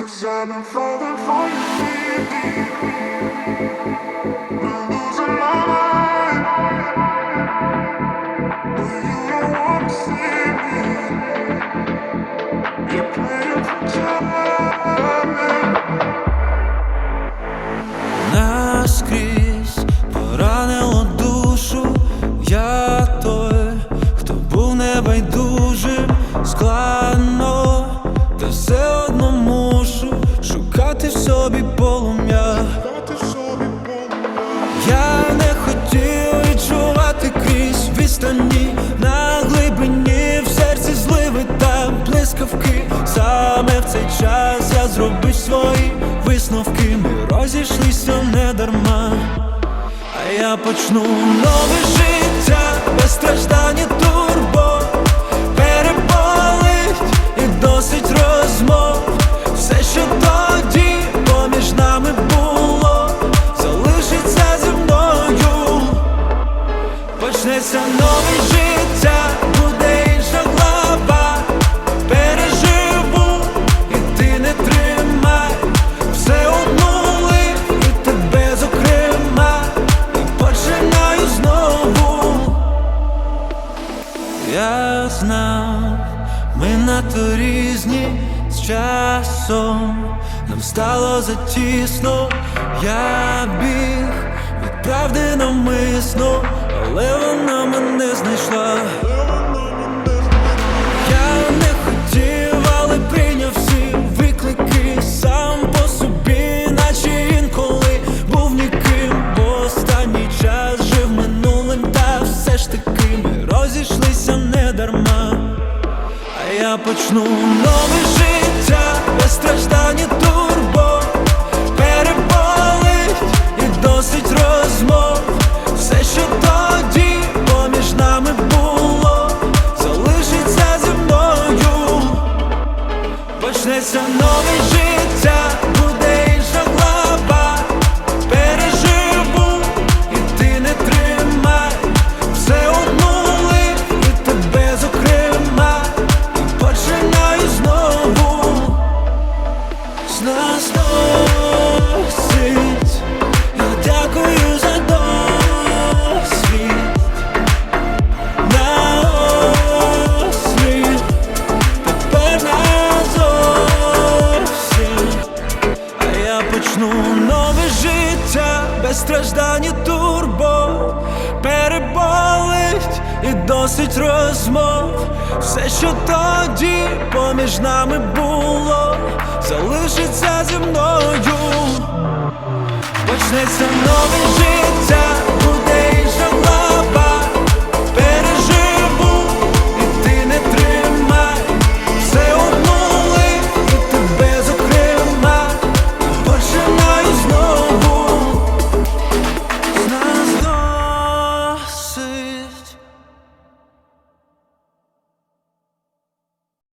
Cause I've been falling for you, losing my mind. You don't wanna see me. На глибині в серці зливи та блискавки. Саме в цей час я зробив свої висновки. Ми розійшлися не дарма. А я почну нове життя без страждань Я знав, ми надто різні з часом. Нам стало затісно, я біг від правди навмисно, але я почну. Нове життя без страждань і турбо життя страждань і турбо. Переболить і досить розмов. Все, що тоді поміж нами було, залишиться зі мною. Почнеться новий життя